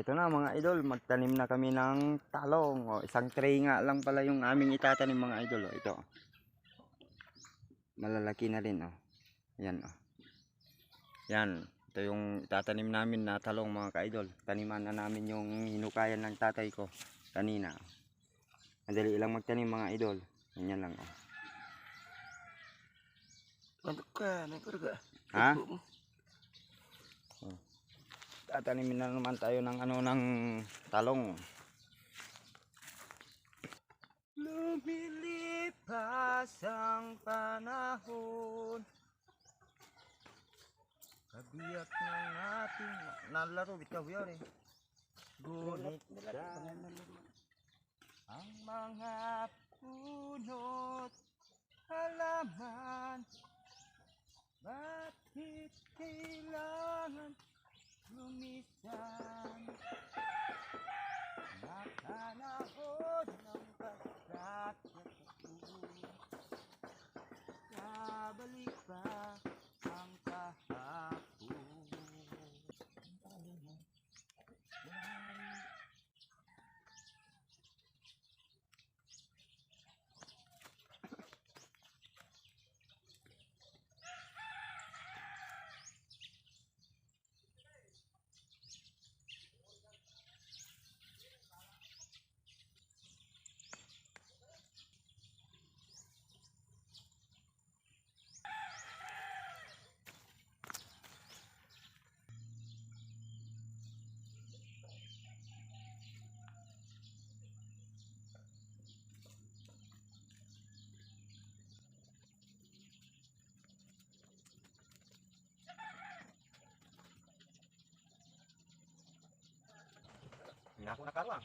ito na mga idol, magtanim na kami ng talong. O, isang tray nga lang pala yung aming itatanim mga idol. O, ito. Malalaki na rin. O. Yan. O. Yan. Ito yung itatanim namin na talong mga ka-idol. Taniman na namin yung hinukayan ng tatay ko kanina. Madali lang magtanim mga idol. Ganyan lang. O. Ka, nagkuro ka. Ha? Tatanimin na naman tayo ng ano ng talong. Lumilipas ang panahon. Kabiyak ng ating nalaro bitaw yun eh. Gunit ang mga punot Hindi ako nakaruang.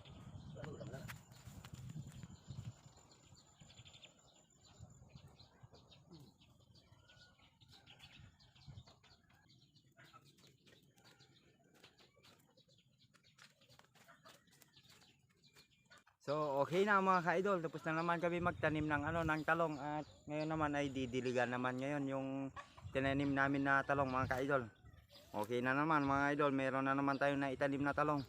So okay na mga ka-idol, tapos na naman kami magtanim ng ano ng talong at ngayon naman ay didiligan naman ngayon yung tinanim namin na talong mga ka-idol. Okay na naman mga idol, meron na naman tayo na itanim na talong.